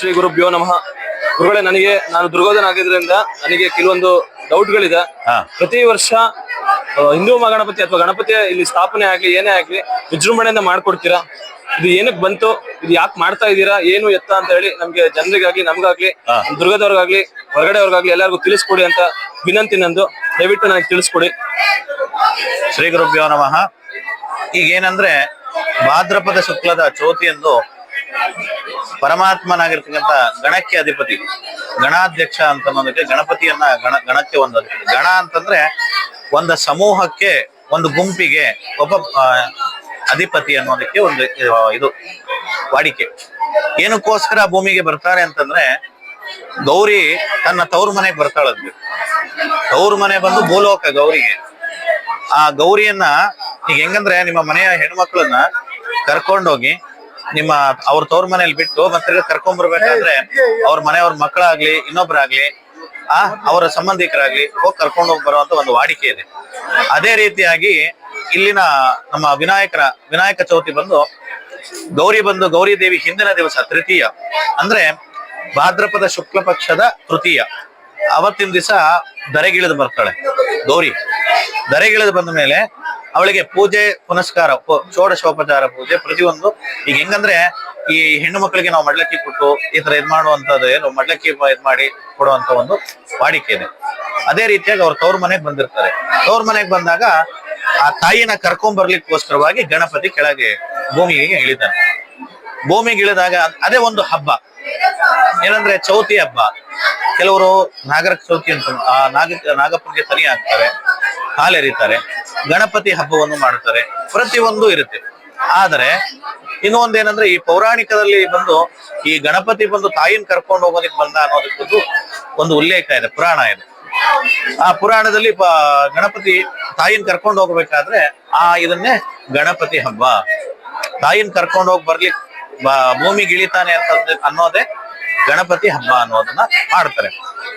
ಶ್ರೀ ಗುರುಭ್ಯೋ ನಮಃ. ಗುರುಗಳೇ ನನಗೆ ನಾನು ದುರ್ಗೋಧನ ಆಗಿದ್ರಿಂದ ನನಗೆ ಕೆಲವೊಂದು ಡೌಟ್ಗಳಿದೆ. ಗಳಿದೆ ಪ್ರತಿ ವರ್ಷ ಆ, ಹಿಂದೂ ಮಹಾಗಣಪತಿ ಅಥವಾ ಗಣಪತಿ ಇಲ್ಲಿ ಸ್ಥಾಪನೆ ಆಗ್ಲಿ ಏನೇ ಆಗ್ಲಿ ವಿಜೃಂಭಣೆಯಿಂದ ಮಾಡ್ಕೊಡ್ತೀರಾ? ಇದು ಏನಕ್ಕೆ ಬಂತು? ಇದು ಯಾಕೆ ಮಾಡ್ತಾ ಇದ್ದೀರಾ? ಏನು ಎತ್ತ ಅಂತ ಹೇಳಿ ನಮ್ಗೆ ಜನರಿಗಾಗ್ಲಿ ನಮ್ಗಾಗ್ಲಿ ದುರ್ಗದವ್ರಿಗಾಗ್ಲಿ ಹೊರಗಡೆಯವ್ರಿಗಾಗ್ಲಿ ಎಲ್ಲರಿಗೂ ತಿಳಿಸ್ಕೊಡಿ ಅಂತ ವಿನಂತಿ ನಂದು. ದಯವಿಟ್ಟು ನನಗೆ ತಿಳಿಸ್ಕೊಡಿ. ಶ್ರೀ ಗುರುಭ್ಯೋ ನಮಃ. ಈಗ ಏನಂದ್ರೆ ಭಾದ್ರಪದ ಶುಕ್ಲದ ಚೌತಿಯಂದು ಪರಮಾತ್ಮನಾಗಿರ್ತಕ್ಕಂಥ ಗಣಕ್ಕೆ ಅಧಿಪತಿ. ಗಣಾಧ್ಯಕ್ಷ ಅಂತ ಅನ್ನೋದಕ್ಕೆ ಗಣಪತಿಯನ್ನ ಗಣ, ಗಣಕ್ಕೆ ಒಂದು. ಗಣ ಅಂತಂದ್ರೆ ಒಂದು ಸಮೂಹಕ್ಕೆ, ಒಂದು ಗುಂಪಿಗೆ ಒಬ್ಬ ಅಧಿಪತಿ ಅನ್ನೋದಕ್ಕೆ ಒಂದು ಇದು- ಇದು ವಾಡಿಕೆ. ಏನಕ್ಕೋಸ್ಕರ ಭೂಮಿಗೆ ಬರ್ತಾರೆ ಅಂತಂದ್ರೆ ಗೌರಿ ತನ್ನ ತವ್ರ ಮನೆಗೆ ಬರ್ತಾಳದ್ವಿ ತವ್ರ ಮನೆ ಬಂದು ಭೂಲೋಕ ಗೌರಿಗೆ. ಆ ಗೌರಿಯನ್ನ ಈಗ ಹೆಂಗಂದ್ರೆ ನಿಮ್ಮ ಮನೆಯ ಹೆಣ್ಮಕ್ಳನ್ನ ಕರ್ಕೊಂಡೋಗಿ ನಿಮ್ಮ ಅವ್ರ ತವ್ರ ಮನೇಲಿ ಬಿಟ್ಟು ಮತ್ತೆ ಕರ್ಕೊಂಡ್ ಬರ್ಬೇಕಾದ್ರೆ ಅವ್ರ ಮನೆಯವ್ರ ಮಕ್ಕಳಾಗ್ಲಿ ಇನ್ನೊಬ್ರಾಗ್ಲಿ, ಆ, ಅವರ ಸಂಬಂಧಿಕರಾಗ್ಲಿ ಹೋಗಿ ಕರ್ಕೊಂಡು ಹೋಗಿ ಬರುವಂತ ಒಂದು ವಾಡಿಕೆ ಇದೆ. ಅದೇ ರೀತಿಯಾಗಿ ಇಲ್ಲಿನ ನಮ್ಮ ವಿನಾಯಕರ, ವಿನಾಯಕ ಚೌತಿ ಬಂದು ಗೌರಿ ಬಂದು ಗೌರಿ ದೇವಿ ಹಿಂದಿನ ದಿವಸ ತೃತೀಯ. ಅಂದ್ರೆ ಭಾದ್ರಪದ ಶುಕ್ಲ ಪಕ್ಷದ ತೃತೀಯ. ಅವತ್ತಿನ ದಿವಸ ದರೆಗಿಳಿದು ಬರ್ತಾಳೆ ಗೌರಿ. ದರೆಗಿಳಿದು ಬಂದ ಮೇಲೆ ಅವಳಿಗೆ ಪೂಜೆ, ಪುನಸ್ಕಾರ ಷೋಡಶೋಪಚಾರ ಪೂಜೆ ಪ್ರತಿಯೊಂದು. ಈಗ ಹೆಂಗಂದ್ರೆ ಈ ಹೆಣ್ಣು ಮಕ್ಕಳಿಗೆ ನಾವು ಮಡ್ಲಕ್ಕಿ ಕೊಟ್ಟು ಈ ತರ ಇದ್ ಮಾಡುವಂತದ್ದು ಏನು, ಮಡ್ಲಕ್ಕಿ ಇದ್ ಮಾಡಿ ಕೊಡುವಂತ ಒಂದು ವಾಡಿಕೆ ಇದೆ ಅದೇ ರೀತಿಯಾಗಿ ಅವ್ರ ತವ್ರ ಮನೆಗೆ ಬಂದಿರ್ತಾರೆ. ತವ್ರ ಮನೆಗೆ ಬಂದಾಗ ಆ ತಾಯಿನ ಕರ್ಕೊಂಡ್ ಬರ್ಲಿಕ್ಕೋಸ್ಕರವಾಗಿ ಗಣಪತಿ ಕೆಳಗೆ ಭೂಮಿಗೆ ಇಳಿತಾನೆ. ಭೂಮಿಗೆ ಇಳಿದಾಗ ಅದೇ ಒಂದು ಹಬ್ಬ. ಏನಂದ್ರೆ ಚೌತಿ ಹಬ್ಬ. ಕೆಲವರು ನಾಗರ ಚೌತಿ ಅಂತ ನಾಗ, ನಾಗಪ್ಪನಿಗೆ ತನಿ ಹಾಕ್ತಾರೆ. ಹಾಲೆರಿತಾರೆ ಗಣಪತಿ ಹಬ್ಬವನ್ನು ಮಾಡ್ತಾರೆ ಪ್ರತಿಯೊಂದು ಇರುತ್ತೆ. ಆದರೆ, ಇನ್ನೊಂದೇನಂದ್ರೆ ಈ ಪೌರಾಣಿಕದಲ್ಲಿ ಬಂದು ಈ ಗಣಪತಿ ಬಂದು ತಾಯಿನ ಕರ್ಕೊಂಡು ಹೋಗೋದಕ್ಕೆ ಬಂದ ಅನ್ನೋದಕ್ಕೂ ಒಂದು ಉಲ್ಲೇಖ ಇದೆ, ಪುರಾಣ ಇದೆ. ಆ ಪುರಾಣದಲ್ಲಿ ಗಣಪತಿ ತಾಯಿನ ಕರ್ಕೊಂಡು ಹೋಗ್ಬೇಕಾದ್ರೆ, ಆ ಇದನ್ನೇ ಗಣಪತಿ ಹಬ್ಬ. ತಾಯಿನ ಕರ್ಕೊಂಡು ಹೋಗಿ ಬರ್ಲಿ ಭೂಮಿಗೆ ಇಳಿತಾನೆ ಅಂತ ಅನ್ನೋದೇ ಗಣಪತಿ ಹಬ್ಬ ಅನ್ನೋದನ್ನ ಮಾಡ್ತಾರೆ.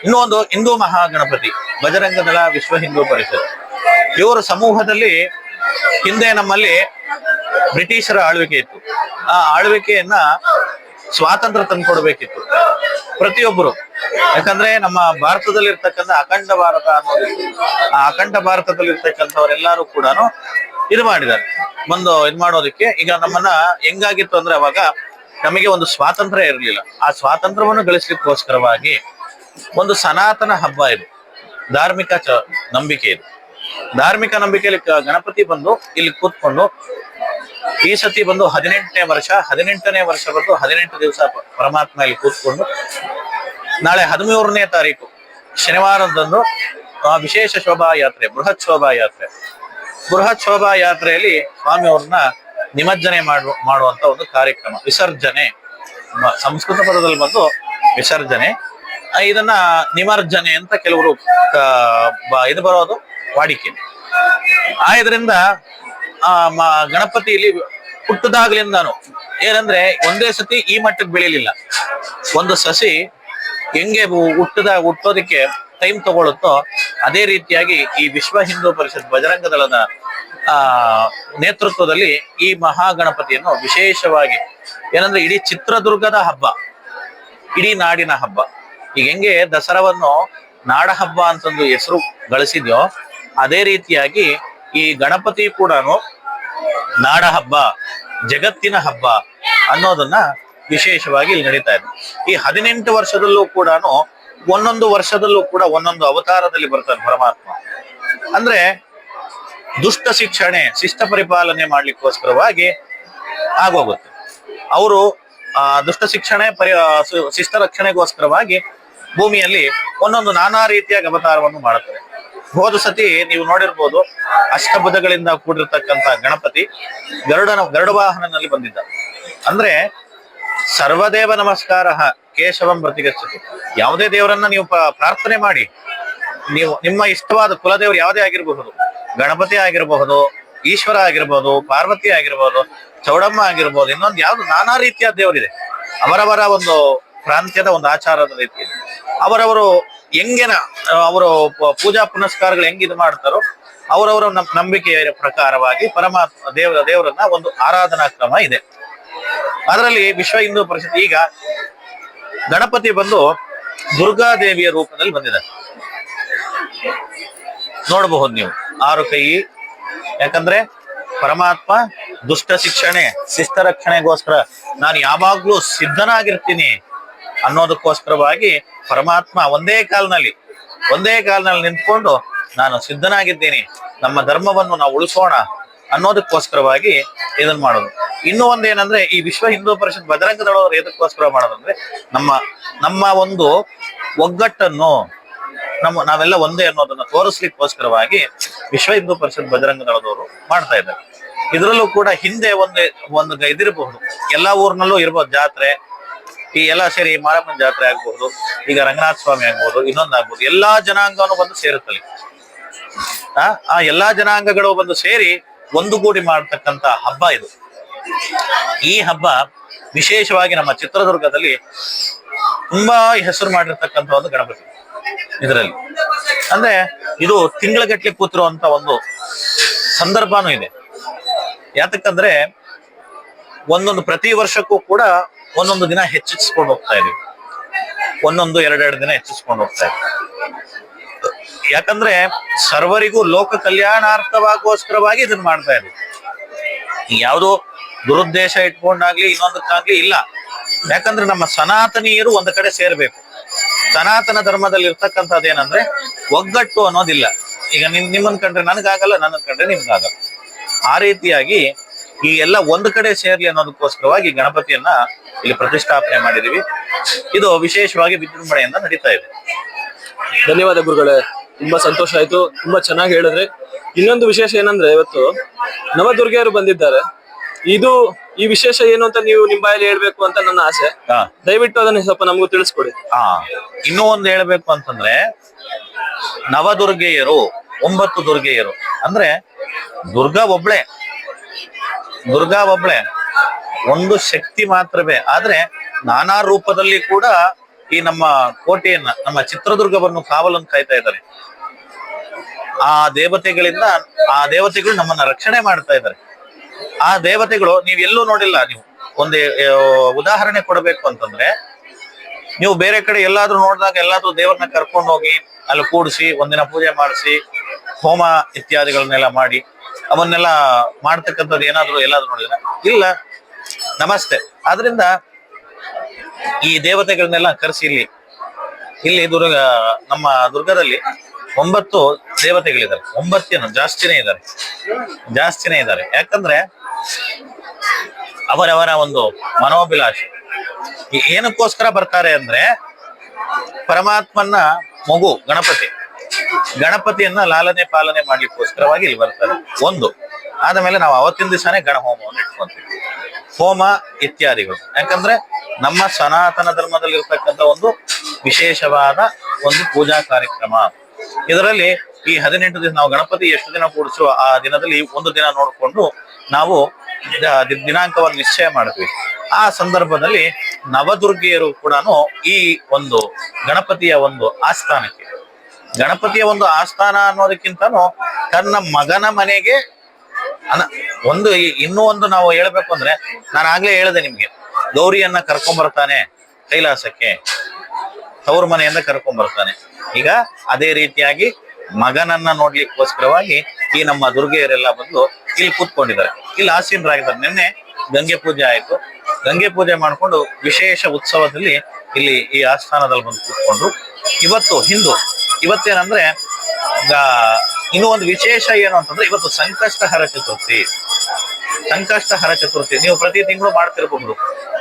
ಇನ್ನೊಂದು ಹಿಂದೂ ಮಹಾಗಣಪತಿ ಗಣಪತಿ ಬಜರಂಗದಳ ವಿಶ್ವ ಹಿಂದೂ ಪರಿಷತ್. ಇವರ ಸಮೂಹದಲ್ಲಿ ಹಿಂದೆ ನಮ್ಮಲ್ಲಿ ಬ್ರಿಟಿಷರ ಆಳ್ವಿಕೆ ಇತ್ತು. ಆ ಆಳ್ವಿಕೆಯನ್ನ ಸ್ವಾತಂತ್ರ್ಯ ತಂದ್ಕೊಡ್ಬೇಕಿತ್ತು. ಪ್ರತಿಯೊಬ್ಬರು. ಯಾಕಂದ್ರೆ ನಮ್ಮ ಭಾರತದಲ್ಲಿ ಇರ್ತಕ್ಕಂಥ ಅಖಂಡ ಭಾರತ ಅನ್ನೋದು, ಆ ಅಖಂಡ ಭಾರತದಲ್ಲಿ ಇರ್ತಕ್ಕಂಥವರೆಲ್ಲರೂ ಕೂಡ ಇದು ಮಾಡಿದ್ದಾರೆ. ಬಂದು ಇದು ಮಾಡೋದಕ್ಕೆ ಈಗ ನಮ್ಮನ್ನ ಹೆಂಗಾಗಿತ್ತು ಅಂದ್ರೆ ಅವಾಗ ನಮಗೆ ಒಂದು ಸ್ವಾತಂತ್ರ್ಯ ಇರಲಿಲ್ಲ. ಆ ಸ್ವಾತಂತ್ರ್ಯವನ್ನು ಗಳಿಸ್ಲಿಕ್ಕೋಸ್ಕರವಾಗಿ ಒಂದು ಸನಾತನ ಹಬ್ಬ ಇದು. ಧಾರ್ಮಿಕ ನಂಬಿಕೆ ಇದು. ಧಾರ್ಮಿಕ ನಂಬಿಕೆಯಲ್ಲಿ ಗಣಪತಿ ಬಂದು ಇಲ್ಲಿ ಕೂತ್ಕೊಂಡು ಈ ಸತಿ ಬಂದು ಹದಿನೆಂಟನೇ ವರ್ಷ ಹದಿನೆಂಟನೇ ವರ್ಷ ಬಂದು ಹದಿನೆಂಟು ದಿವಸ ಪರಮಾತ್ಮ ಇಲ್ಲಿ ಕೂತ್ಕೊಂಡು ನಾಳೆ ಹದಿಮೂರನೇ ತಾರೀಕು ಶನಿವಾರದಂದು ಆ, ವಿಶೇಷ ಶೋಭಾಯಾತ್ರೆ ಬೃಹತ್ ಶೋಭಾಯಾತ್ರೆ. ಬೃಹತ್ ಶೋಭಾಯಾತ್ರೆಯಲ್ಲಿ ಸ್ವಾಮಿಯವ್ರನ್ನ ನಿಮಜ್ಜನೆ ಮಾಡುವ ಮಾಡುವಂತ ಒಂದು ಕಾರ್ಯಕ್ರಮ ವಿಸರ್ಜನೆ. ಸಂಸ್ಕೃತ ಪದದಲ್ಲಿ ಬಂದು ವಿಸರ್ಜನೆ. ಇದನ್ನ ನಿಮರ್ಜನೆ ಅಂತ ಕೆಲವರು ಇದು ಬರೋದು ವಾಡಿಕೆ. ಆದ್ರಿಂದ ಆ, ಮ- ಗಣಪತಿ ಇಲ್ಲಿ ಹುಟ್ಟದಾಗ್ಲಿಂದಾನು ಏನಂದ್ರೆ ಒಂದೇ ಸತಿ ಈ ಮಟ್ಟಕ್ಕೆ ಬೆಳಿಲಿಲ್ಲ ಒಂದು ಸಸಿ ಹೆಂಗೆ ಹುಟ್ಟದ, ಹುಟ್ಟೋದಕ್ಕೆ ಟೈಮ್ ತಗೊಳುತ್ತೋ ಅದೇ ರೀತಿಯಾಗಿ ಈ ವಿಶ್ವ ಹಿಂದೂ ಪರಿಷತ್ ಬಜರಂಗ ದಳದ, ಆ, ನೇತೃತ್ವದಲ್ಲಿ ಈ ಮಹಾಗಣಪತಿಯನ್ನು ವಿಶೇಷವಾಗಿ ಏನಂದ್ರೆ ಇಡೀ ಚಿತ್ರದುರ್ಗದ ಹಬ್ಬ, ಇಡೀ ನಾಡಿನ ಹಬ್ಬ. ಈಗ ಹೆಂಗೆ ದಸರಾವನ್ನು ನಾಡ ಹಬ್ಬ ಅಂತಂದು ಹೆಸರು ಗಳಿಸಿದ್ಯೋ ಅದೇ ರೀತಿಯಾಗಿ ಈ ಗಣಪತಿ ಕೂಡ ನಾಡ ಹಬ್ಬ, ಜಗತ್ತಿನ ಹಬ್ಬ ಅನ್ನೋದನ್ನ ವಿಶೇಷವಾಗಿ ಇಲ್ಲಿ ನಡೀತಾ ಇದೆ. ಈ ಹದಿನೆಂಟು ವರ್ಷದಲ್ಲೂ ಕೂಡ ಒಂದೊಂದು ವರ್ಷದಲ್ಲೂ ಕೂಡ ಒಂದೊಂದು ಅವತಾರದಲ್ಲಿ ಬರ್ತಾನೆ ಪರಮಾತ್ಮ. ಅಂದ್ರೆ ದುಷ್ಟ ಶಿಕ್ಷಣೆ, ಶಿಷ್ಟ ಪರಿಪಾಲನೆ ಮಾಡ್ಲಿಕ್ಕೋಸ್ಕರವಾಗಿ ಆಗೋಗುತ್ತೆ. ಅವರು ಆ ದುಷ್ಟ ಶಿಕ್ಷಣೆ, ಪರಿ ಶಿಷ್ಟ ರಕ್ಷಣೆಗೋಸ್ಕರವಾಗಿ ಭೂಮಿಯಲ್ಲಿ ಒಂದೊಂದು ನಾನಾ ರೀತಿಯ ಅವತಾರವನ್ನು ಮಾಡುತ್ತಾರೆ ಹೋದ ಸತಿ ನೀವು ನೋಡಿರ್ಬೋದು ಅಷ್ಟಬುಧಗಳಿಂದ ಕೂಡಿರ್ತಕ್ಕಂಥ ಗಣಪತಿ ಗರುಡನ ಗರುಡ ವಾಹನನಲ್ಲಿ ಬಂದಿದ್ದ. ಅಂದ್ರೆ ಸರ್ವದೇವ ನಮಸ್ಕಾರ ಕೇಶವಂ ಪ್ರತಿಗಚ್ಚತಿ. ಯಾವುದೇ ದೇವರನ್ನ ನೀವು ಪ್ರಾರ್ಥನೆ ಮಾಡಿ, ನೀವು ನಿಮ್ಮ ಇಷ್ಟವಾದ ಕುಲದೇವರು ಯಾವುದೇ ಆಗಿರಬಹುದು, ಗಣಪತಿ ಆಗಿರಬಹುದು, ಈಶ್ವರ ಆಗಿರ್ಬೋದು, ಪಾರ್ವತಿ ಆಗಿರ್ಬೋದು, ಚೌಡಮ್ಮ ಆಗಿರ್ಬೋದು, ಇನ್ನೊಂದು ಯಾವ್ದು ನಾನಾ ರೀತಿಯ ದೇವರಿದೆ. ಅವರವರ ಒಂದು ಪ್ರಾಂತ್ಯದ ಒಂದು ಆಚಾರದ ರೀತಿಯಲ್ಲಿ. ಅವರವರು ಹೆಂಗೆನ ಅವರು ಪೂಜಾ ಪುನಸ್ಕಾರಗಳು ಹೆಂಗ್ ಇದು ಮಾಡ್ತಾರೋ ಅವರವರ ನಂಬಿಕೆಯ ಪ್ರಕಾರವಾಗಿ ಪರಮಾತ್ಮ ದೇವರ ದೇವರನ್ನ ಒಂದು ಆರಾಧನಾ ಕ್ರಮ ಇದೆ. ಅದರಲ್ಲಿ ವಿಶ್ವ ಹಿಂದೂ ಪರಿಷತ್ ಈಗ ಗಣಪತಿ ಬಂದು ದುರ್ಗಾದೇವಿಯ ರೂಪದಲ್ಲಿ ಬಂದಿದೆ ನೋಡಬಹುದು ನೀವು ಆರು ಕೈ, ಯಾಕಂದ್ರೆ ಪರಮಾತ್ಮ ದುಷ್ಟ ಶಿಕ್ಷಣೆ, ಶಿಸ್ತ ರಕ್ಷಣೆಗೋಸ್ಕರ ನಾನು ಯಾವಾಗ್ಲೂ ಸಿದ್ಧನಾಗಿರ್ತೀನಿ. ಅನ್ನೋದಕ್ಕೋಸ್ಕರವಾಗಿ ಪರಮಾತ್ಮ ಒಂದೇ ಕಾಲ್ನಲ್ಲಿ ಒಂದೇ ಕಾಲ್ನಲ್ಲಿ ನಿಂತ್ಕೊಂಡು ನಾನು ಸಿದ್ಧನಾಗಿದ್ದೀನಿ, ನಮ್ಮ ಧರ್ಮವನ್ನು ನಾವು ಉಳಿಸೋಣ ಅನ್ನೋದಕ್ಕೋಸ್ಕರವಾಗಿ ಇದನ್ನ ಮಾಡೋದು. ಇನ್ನೂ ಒಂದೇನಂದ್ರೆ, ಈ ವಿಶ್ವ ಹಿಂದೂ ಪರಿಷತ್ ಬಜರಂಗ ದಳವರು ಎದಕ್ಕೋಸ್ಕರ ಮಾಡೋದಂದ್ರೆ, ನಮ್ಮ ನಮ್ಮ ಒಂದು ಒಗ್ಗಟ್ಟನ್ನು ನಮ್ಮ, ನಾವೆಲ್ಲ ಒಂದೇ ಅನ್ನೋದನ್ನ ತೋರಿಸ್ಲಿಕ್ಕೋಸ್ಕರವಾಗಿ ವಿಶ್ವ ಹಿಂದೂ ಪರಿಷತ್ ಬಜರಂಗ ದಳದವರು ಮಾಡ್ತಾ ಇದ್ದಾರೆ. ಇದರಲ್ಲೂ ಕೂಡ ಹಿಂದೆ ಒಂದೇ, ಒಂದು ಇದಿರಬಹುದು ಎಲ್ಲಾ ಊರ್ನಲ್ಲೂ ಇರ್ಬೋದು ಜಾತ್ರೆ ಈ ಎಲ್ಲ ಸೇರಿ ಮಾರಮ್ಮನ ಜಾತ್ರೆ ಆಗ್ಬಹುದು ಈಗ ರಂಗನಾಥ ಸ್ವಾಮಿ ಆಗ್ಬಹುದು ಇನ್ನೊಂದು ಆಗ್ಬಹುದು ಎಲ್ಲಾ ಜನಾಂಗನು ಬಂದು ಸೇರುತ್ತಲ್ಲಿ. ಆ ಆ ಎಲ್ಲಾ ಜನಾಂಗಗಳು ಬಂದು ಸೇರಿ ಒಂದುಗೂಡಿ ಮಾಡ್ತಕ್ಕಂತ ಹಬ್ಬ ಇದು. ಈ ಹಬ್ಬ ವಿಶೇಷವಾಗಿ ನಮ್ಮ ಚಿತ್ರದುರ್ಗದಲ್ಲಿ ತುಂಬಾ ಹೆಸರು ಮಾಡಿರ್ತಕ್ಕಂಥ ಒಂದು ಗಣಪತಿ ಇದರಲ್ಲಿ. ಅಂದ್ರೆ ಇದು ತಿಂಗಳಗಟ್ಟಲೆ ಕೂತಿರುವಂತ ಒಂದು ಸಂದರ್ಭನೂ ಇದೆ. ಯಾತಕ್ಕಂದ್ರೆ ಒಂದೊಂದು ಪ್ರತಿ ವರ್ಷಕ್ಕೂ ಕೂಡ ಒಂದೊಂದು ದಿನ ಹೆಚ್ಚಿಸ್ಕೊಂಡು ಹೋಗ್ತಾ ಇದೀವಿ. ಒಂದೊಂದು, ಎರಡೆರಡು ದಿನ ಹೆಚ್ಚಿಸ್ಕೊಂಡು ಹೋಗ್ತಾ ಇದೀವಿ. ಯಾಕಂದ್ರೆ ಸರ್ವರಿಗೂ ಲೋಕ ಕಲ್ಯಾಣಾರ್ಥವಾಗೋಸ್ಕರವಾಗಿ ಇದನ್ನ ಮಾಡ್ತಾ ಇದೀವಿ. ಯಾವುದೋ ದುರುದ್ದೇಶ ಇಟ್ಕೊಂಡಾಗ್ಲಿ, ಇನ್ನೊಂದಕ್ಕಾಗ್ಲಿ ಇಲ್ಲ. ಯಾಕಂದ್ರೆ ನಮ್ಮ ಸನಾತನೀಯರು ಒಂದ್ ಕಡೆ ಸೇರ್ಬೇಕು. ಸನಾತನ ಧರ್ಮದಲ್ಲಿ ಇರ್ತಕ್ಕಂಥದ್ದು ಏನಂದ್ರೆ ಒಗ್ಗಟ್ಟು ಅನ್ನೋದಿಲ್ಲ. ಈಗ ನಿಮ್ ನಿಮ್ಮನ್ ಕಂಡ್ರೆ ನನಗಾಗಲ್ಲ ನನ್ನ ಕಂಡ್ರೆ ನಿಮ್ಗಾಗಲ್ಲ. ಆ ರೀತಿಯಾಗಿ ಈ ಎಲ್ಲ ಒಂದ್ ಕಡೆ ಸೇರ್ಲಿ ಅನ್ನೋದಕ್ಕೋಸ್ಕರವಾಗಿ ಗಣಪತಿಯನ್ನ ಇಲ್ಲಿ ಪ್ರತಿಷ್ಠಾಪನೆ ಮಾಡಿದೀವಿ ಇದು ವಿಶೇಷವಾಗಿ ವಿಜೃಂಭಣೆಯಿಂದ ನಡೀತಾ ಇದೆ. ಧನ್ಯವಾದ ಗುರುಗಳೇ. ತುಂಬಾ ಸಂತೋಷ ಆಯ್ತು. ತುಂಬಾ ಚೆನ್ನಾಗಿ ಹೇಳಿದ್ರೆ. ಇನ್ನೊಂದು ವಿಶೇಷ ಏನಂದ್ರೆ ಇವತ್ತು ನವದುರ್ಗೆಯರು ಬಂದಿದ್ದಾರೆ. ಇದು ಈ ವಿಶೇಷ ಏನು ಅಂತ ನೀವು ನಿಮ್ಮ ಬಾಯಲ್ಲಿ ಹೇಳ್ಬೇಕು ಅಂತ ನನ್ನ ಆಸೆ. ಹಾ. ದಯವಿಟ್ಟು ಅದನ್ನ ಸ್ವಲ್ಪ ನಮಗೂ ತಿಳಿಸ್ಕೊಡಿ. ಹಾ. ಇನ್ನೂ ಒಂದು ಹೇಳ್ಬೇಕು ಅಂತಂದ್ರೆ ನವದುರ್ಗೆಯರು ಒಂಬತ್ತು ದುರ್ಗೆಯರು. ಅಂದ್ರೆ ದುರ್ಗಾ ಒಬ್ಳೆ. ದುರ್ಗಾ ಒಬ್ಳೆ. ಒಂದು ಶಕ್ತಿ ಮಾತ್ರವೇ. ಆದ್ರೆ ನಾನಾ ರೂಪದಲ್ಲಿ ಕೂಡ ಈ ನಮ್ಮ ಕೋಟೆಯನ್ನ, ನಮ್ಮ ಚಿತ್ರದುರ್ಗವನ್ನು ಕಾವಲನ್ನು ಕಾಯ್ತಾ ಇದ್ದಾರೆ. ಆ ದೇವತೆಗಳಿಂದ, ಆ ದೇವತೆಗಳು ನಮ್ಮನ್ನ ರಕ್ಷಣೆ ಮಾಡ್ತಾ ಇದ್ದಾರೆ. ಆ ದೇವತೆಗಳು, ನೀವು ಎಲ್ಲೂ ನೋಡಿಲ್ಲ, ನೀವು ಒಂದು ಉದಾಹರಣೆ ಕೊಡಬೇಕು ಅಂತಂದ್ರೆ, ನೀವು ಬೇರೆ ಕಡೆ ಎಲ್ಲಾದ್ರೂ ನೋಡಿದಾಗ ಎಲ್ಲಾದ್ರೂ ದೇವರನ್ನ ಕರ್ಕೊಂಡು ಹೋಗಿ ಅಲ್ಲಿ ಕೂಡಿಸಿ, ಒಂದಿನ ಪೂಜೆ ಮಾಡಿಸಿ, ಹೋಮ ಇತ್ಯಾದಿಗಳನ್ನೆಲ್ಲ ಮಾಡಿ, ಅವನ್ನೆಲ್ಲ ಮಾಡ್ತಕ್ಕಂಥದ್ದು ಏನಾದ್ರು ಎಲ್ಲಾದ್ರೂ ನೋಡಿದ್ರೆ, ಇಲ್ಲ. ನಮಸ್ತೆ. ಆದ್ರಿಂದ ಈ ದೇವತೆಗಳನ್ನೆಲ್ಲ ಕರೆಸಿ ಇಲ್ಲಿ ಇಲ್ಲಿ ದುರ್ಗ, ನಮ್ಮ ದುರ್ಗದಲ್ಲಿ ಒಂಬತ್ತು ದೇವತೆಗಳಿದ್ದಾರೆ. ಒಂಬತ್ತೇನು ಜಾಸ್ತಿನೇ ಇದ್ದಾರೆ. ಜಾಸ್ತಿನೇ ಇದ್ದಾರೆ. ಯಾಕಂದ್ರೆ ಅವರವರ ಒಂದು ಮನೋಭಿಲಾಷೆ. ಏನಕ್ಕೋಸ್ಕರ ಬರ್ತಾರೆ ಅಂದ್ರೆ ಪರಮಾತ್ಮನ ಮಗು ಗಣಪತಿ. ಗಣಪತಿಯನ್ನ ಲಾಲನೆ ಪಾಲನೆ ಮಾಡ್ಲಿಕ್ಕೋಸ್ಕರವಾಗಿ ಇಲ್ಲಿ ಬರ್ತಾರೆ. ಒಂದು. ಆದ ಮೇಲೆ ನಾವು ಅವತ್ತಿನ ದಿವಸನೇ ಗಣ ಹೋಮವನ್ನು ಇಟ್ಕೊಂತೀವಿ. ಹೋಮ ಇತ್ಯಾದಿಗಳು. ಯಾಕಂದ್ರೆ ನಮ್ಮ ಸನಾತನ ಧರ್ಮದಲ್ಲಿ ಇರತಕ್ಕಂತ ಒಂದು ವಿಶೇಷವಾದ ಒಂದು ಪೂಜಾ ಕಾರ್ಯಕ್ರಮ. ಇದರಲ್ಲಿ ಈ ಹದಿನೆಂಟು ದಿನ, ನಾವು ಗಣಪತಿ ಎಷ್ಟು ದಿನ ಕೂಡಿಸುವ ಆ ದಿನದಲ್ಲಿ ಒಂದು ದಿನ ನೋಡಿಕೊಂಡು ನಾವು ದಿನಾಂಕವನ್ನು ನಿಶ್ಚಯ ಮಾಡ್ತೀವಿ. ಆ ಸಂದರ್ಭದಲ್ಲಿ ನವದುರ್ಗಿಯರು ಕೂಡ ಈ ಒಂದು ಗಣಪತಿಯ ಒಂದು ಆಸ್ಥಾನಕ್ಕೆ. ಗಣಪತಿಯ ಒಂದು ಆಸ್ಥಾನ ಅನ್ನೋದಕ್ಕಿಂತನೂ ತನ್ನ ಮಗನ ಮನೆಗೆ ಒಂದು ಇನ್ನೂ ಒಂದು ನಾವು ಹೇಳ್ಬೇಕು ಅಂದ್ರೆ ನಾನು ಆಗ್ಲೇ ಹೇಳಿದೆ ನಿಮ್ಗೆ. ಗೌರಿಯನ್ನ ಕರ್ಕೊಂಡ್ ಬರ್ತಾನೆ ಕೈಲಾಸಕ್ಕೆ. ತವ್ರ ಮನೆಯಿಂದ ಕರ್ಕೊಂಡ್ ಬರ್ತಾನೆ. ಈಗ ಅದೇ ರೀತಿಯಾಗಿ ಮಗನನ್ನ ನೋಡ್ಲಿಕ್ಕೋಸ್ಕರವಾಗಿ ಈ ನಮ್ಮ ದುರ್ಗೆಯರೆಲ್ಲ ಬಂದು ಇಲ್ಲಿ ಕೂತ್ಕೊಂಡಿದ್ದಾರೆ. ಇಲ್ಲಿ ಆಸೀನರಾಗಿದ್ದಾರೆ. ನಿನ್ನೆ ಗಂಗೆ ಪೂಜೆ ಆಯ್ತು. ಗಂಗೆ ಪೂಜೆ ಮಾಡ್ಕೊಂಡು ವಿಶೇಷ ಉತ್ಸವದಲ್ಲಿ ಇಲ್ಲಿ ಈ ಆಸ್ಥಾನದಲ್ಲಿ ಬಂದು ಕೂತ್ಕೊಂಡ್ರು. ಇವತ್ತು ಹಿಂದೂ, ಇವತ್ತೇನಂದ್ರೆ ಇನ್ನೂ ಒಂದು ವಿಶೇಷ ಏನು ಅಂತಂದ್ರೆ ಇವತ್ತು ಸಂಕಷ್ಟಹರ ಚತುರ್ಥಿ. ಸಂಕಷ್ಟಹರ ಚತುರ್ಥಿ. ನೀವು ಪ್ರತಿ ತಿಂಗಳು ಮಾಡ್ತಿರಬಹುದು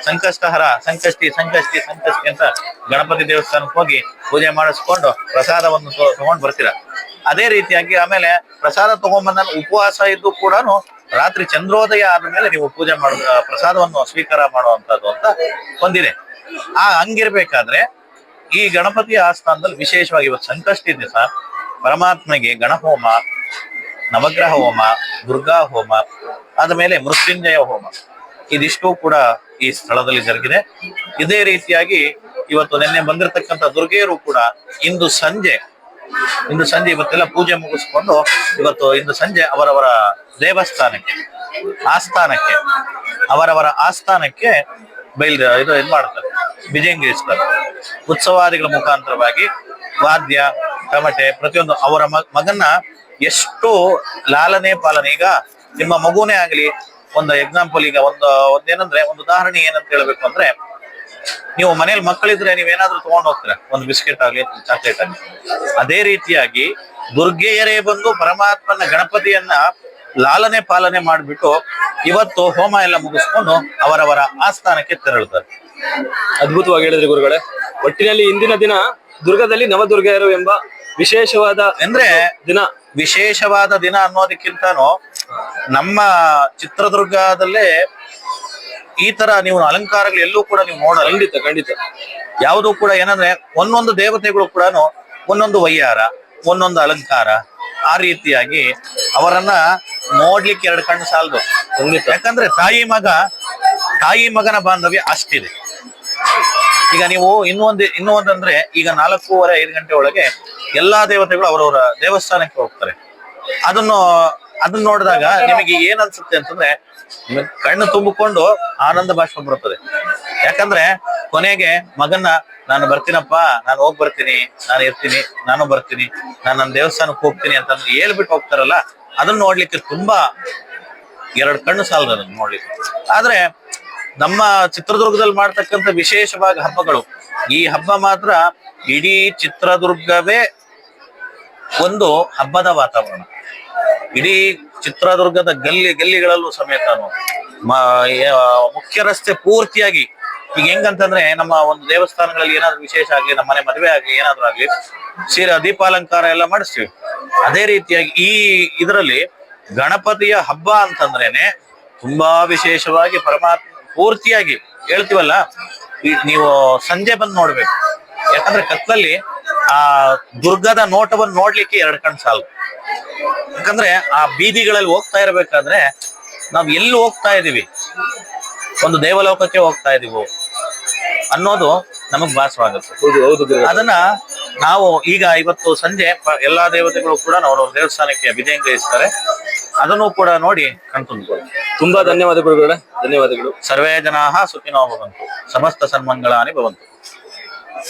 ಸಂಕಷ್ಟಹರ, ಸಂಕಷ್ಟಿ ಸಂಕಷ್ಟಿ ಸಂಕಷ್ಟಿ ಅಂತ ಗಣಪತಿ ದೇವಸ್ಥಾನಕ್ಕೆ ಹೋಗಿ ಪೂಜೆ ಮಾಡಿಸ್ಕೊಂಡು ಪ್ರಸಾದವನ್ನು ತಗೊಂಡು ಬರ್ತೀರಾ. ಅದೇ ರೀತಿಯಾಗಿ ಆಮೇಲೆ ಪ್ರಸಾದ ತಗೊಂಡ್ಬಂದ ಉಪವಾಸ ಇದ್ದು ಕೂಡ ರಾತ್ರಿ ಚಂದ್ರೋದಯ ಆದ ಮೇಲೆ ನೀವು ಪೂಜೆ ಮಾಡ ಪ್ರಸಾದವನ್ನು ಸ್ವೀಕಾರ ಮಾಡುವಂತದ್ದು ಅಂತ ಹೊಂದಿದೆ ಆ, ಹಂಗಿರ್ಬೇಕಾದ್ರೆ ಈ ಗಣಪತಿ ಆಸ್ಥಾನದಲ್ಲಿ ವಿಶೇಷವಾಗಿ ಇವತ್ತು ಸಂಕಷ್ಟಿ ದಿವಸ, ಪರಮಾತ್ಮನಿಗೆ ಗಣಹೋಮ ನವಗ್ರಹ ಹೋಮ ದುರ್ಗಾ ಹೋಮ ಆದ ಮೃತ್ಯುಂಜಯ ಹೋಮ ಇದಿಷ್ಟು ಕೂಡ ಈ ಸ್ಥಳದಲ್ಲಿ ಜರುಗಿದೆ. ಇದೇ ರೀತಿಯಾಗಿ ಇವತ್ತು ನಿನ್ನೆ ಬಂದಿರತಕ್ಕಂಥ ದುರ್ಗೆಯರು ಕೂಡ ಇಂದು ಸಂಜೆ ಇಂದು ಸಂಜೆ ಇವತ್ತೆಲ್ಲ ಪೂಜೆ ಮುಗಿಸ್ಕೊಂಡು ಇವತ್ತು ಇಂದು ಸಂಜೆ ಅವರವರ ದೇವಸ್ಥಾನಕ್ಕೆ, ಆಸ್ಥಾನಕ್ಕೆ, ಅವರವರ ಆಸ್ಥಾನಕ್ಕೆ ಬೈಲ್, ಇದು ಇದು ಮಾಡ್ತಾರೆ ಬಿಜಂಗಿಸ್ತಾರೆ ಉತ್ಸವಾದಿಗಳ ಮುಖಾಂತರವಾಗಿ ವಾದ್ಯ, ತಮಟೆ, ಪ್ರತಿಯೊಂದು ಅವರ ಮಗನ್ನ ಎಷ್ಟು ಲಾಲನೆ ಪಾಲನೆ. ಈಗ ನಿಮ್ಮ ಮಗುನೇ ಆಗಲಿ ಒಂದು ಎಕ್ಸಾಂಪಲ್ ಈಗ ಒಂದು ಒಂದೇನಂದ್ರೆ ಒಂದು ಉದಾಹರಣೆ ಏನಂತ ಹೇಳ್ಬೇಕು ಅಂದ್ರೆ ನೀವು ಮನೇಲಿ ಮಕ್ಕಳಿದ್ರೆ ನೀವೇನಾದ್ರೂ ತಗೊಂಡ್ ಹೋಗ್ತೀರಾ? ಒಂದು ಬಿಸ್ಕೆಟ್ ಆಗ್ಲಿ ಚಾಕ್ಲೇಟ್ ಆಗಲಿ. ಅದೇ ರೀತಿಯಾಗಿ ದುರ್ಗೆಯರೇ ಬಂದು ಪರಮಾತ್ಮನ ಗಣಪತಿಯನ್ನ ಲಾಲನೆ ಪಾಲನೆ ಮಾಡಿಬಿಟ್ಟು ಇವತ್ತು ಹೋಮ ಎಲ್ಲ ಮುಗಿಸ್ಕೊಂಡು ಅವರವರ ಆಸ್ಥಾನಕ್ಕೆ ತೆರಳುತ್ತಾರೆ. ಅದ್ಭುತವಾಗಿ ಹೇಳಿದ್ರಿ ಗುರುಗಳೇ. ಒಟ್ಟಿನಲ್ಲಿ ಇಂದಿನ ದಿನ ದುರ್ಗದಲ್ಲಿ ನವದುರ್ಗೆಯರು ಎಂಬ ವಿಶೇಷವಾದ ಅಂದ್ರೆ ದಿನ. ವಿಶೇಷವಾದ ದಿನ ಅನ್ನೋದಕ್ಕಿಂತನೂ ನಮ್ಮ ಚಿತ್ರದುರ್ಗದಲ್ಲೇ ಈ ತರ ನೀವು ಅಲಂಕಾರಗಳು ಎಲ್ಲೂ ಕೂಡ ನೀವು ನೋಡ ಖಂಡಿತ ಖಂಡಿತ. ಯಾವುದು ಕೂಡ ಏನಂದ್ರೆ ಒಂದೊಂದು ದೇವತೆಗಳು ಕೂಡ ಒಂದೊಂದು ವಯ್ಯಾರ ಒಂದೊಂದು ಅಲಂಕಾರ ಆ ರೀತಿಯಾಗಿ ಅವರನ್ನ ನೋಡ್ಲಿಕ್ಕೆ ಎರಡು ಕಣ್ಣು ಸಾಲದು. ಖಂಡಿತ. ಯಾಕಂದ್ರೆ ತಾಯಿ ಮಗ ತಾಯಿ ಮಗನ ಬಾಂಧವ್ಯ ಅಷ್ಟಿದೆ. ಈಗ ನೀವು ಇನ್ನೊಂದು ಇನ್ನೊಂದಂದ್ರೆ ಇನ್ನೂ ಈಗ ನಾಲ್ಕೂವರೆ ಐದು ಗಂಟೆ ಒಳಗೆ ಎಲ್ಲಾ ದೇವತೆಗಳು ಅವರವರ ದೇವಸ್ಥಾನಕ್ಕೆ ಹೋಗ್ತಾರೆ. ಅದನ್ನು, ಅದನ್ನ ನೋಡಿದಾಗ ನಿಮಗೆ ಏನ್ ಅನ್ಸುತ್ತೆ ಅಂತಂದ್ರೆ ಕಣ್ಣು ತುಂಬಿಕೊಂಡು ಆನಂದ ಭಾಷಣ ಬರುತ್ತದೆ. ಯಾಕಂದ್ರೆ ಕೊನೆಗೆ ಮಗನ್ನ, ನಾನು ಬರ್ತೀನಪ್ಪ, ನಾನು ಹೋಗ್ ಬರ್ತೀನಿ, ನಾನು ಇರ್ತೀನಿ, ನಾನು ಬರ್ತೀನಿ, ನಾನು ನನ್ನ ದೇವಸ್ಥಾನಕ್ಕೆ ಹೋಗ್ತೀನಿ ಅಂತ ಹೇಳ್ಬಿಟ್ಟು ಹೋಗ್ತಾರಲ್ಲ, ಅದನ್ನ ನೋಡ್ಲಿಕ್ಕೆ ತುಂಬಾ ಎರಡು ಕಣ್ಣು ಸಾಲದ ನೋಡ್ಲಿಕ್ಕೆ. ಆದ್ರೆ ನಮ್ಮ ಚಿತ್ರದುರ್ಗದಲ್ಲಿ ಮಾಡ್ತಕ್ಕಂಥ ವಿಶೇಷವಾಗಿ ಹಬ್ಬಗಳು, ಈ ಹಬ್ಬ ಮಾತ್ರ ಇಡೀ ಚಿತ್ರದುರ್ಗವೇ ಒಂದು ಹಬ್ಬದ ವಾತಾವರಣ. ಇಡೀ ಚಿತ್ರದುರ್ಗದ ಗಲ್ಲಿ ಗಲ್ಲಿಗಳಲ್ಲೂ ಸಮೇತ ಮುಖ್ಯ ರಸ್ತೆ ಪೂರ್ತಿಯಾಗಿ, ಈಗ ಹೆಂಗಂತಂದ್ರೆ ನಮ್ಮ ಒಂದು ದೇವಸ್ಥಾನಗಳಲ್ಲಿ ಏನಾದ್ರು ವಿಶೇಷ ಆಗಲಿ, ನಮ್ಮ ಮನೆ ಮದುವೆ ಆಗಲಿ, ಏನಾದ್ರೂ ಆಗ್ಲಿ, ಸೀರೆ, ದೀಪಾಲಂಕಾರ ಎಲ್ಲ ಮಾಡಿಸ್ತೀವಿ. ಅದೇ ರೀತಿಯಾಗಿ ಈ ಇದರಲ್ಲಿ ಗಣಪತಿಯ ಹಬ್ಬ ಅಂತಂದ್ರೇನೆ ತುಂಬಾ ವಿಶೇಷವಾಗಿ ಪರಮಾತ್ಮ ಪೂರ್ತಿಯಾಗಿ ಹೇಳ್ತೀವಲ್ಲ ನೀವು ಸಂಜೆ ಬಂದು ನೋಡ್ಬೇಕು. ಯಾಕಂದ್ರೆ ಕತ್ತಲಲ್ಲಿ ಆ ದುರ್ಗದ ನೋಟವನ್ನು ನೋಡ್ಲಿಕ್ಕೆ ಎರಡು ಕಣ್ ಸಾಲು. ಯಾಕಂದ್ರೆ ಆ ಬೀದಿಗಳಲ್ಲಿ ಹೋಗ್ತಾ ಇರಬೇಕಾದ್ರೆ ನಾವ್ ಎಲ್ಲಿ ಹೋಗ್ತಾ ಇದೀವಿ ಒಂದು ದೇವಲೋಕಕ್ಕೆ ಹೋಗ್ತಾ ಇದೀವೋ ಅನ್ನೋದು ನಮಗ್ ಭಾಸವಾಗುತ್ತೆ ಅದನ್ನ ನಾವು ಈಗ ಇವತ್ತು ಸಂಜೆ ಎಲ್ಲಾ ದೇವತೆಗಳು ಕೂಡ ಅವರವ್ರ ದೇವಸ್ಥಾನಕ್ಕೆ ಅಭಿನಯಿಸ್ತಾರೆ ಅದನ್ನು ಕೂಡ ನೋಡಿ ಕಣ್ತುಂಬಿಕೊಳ್ಳಿ ತುಂಬಾ ಧನ್ಯವಾದಗಳು ಧನ್ಯವಾದಗಳು. ಸರ್ವೇ ಜನಾ ಸುಖಿನೋ ಭವಂತು. ಸಮಸ್ತ ಸನ್ಮಂಗಳಾನಿ ಭವಂತು.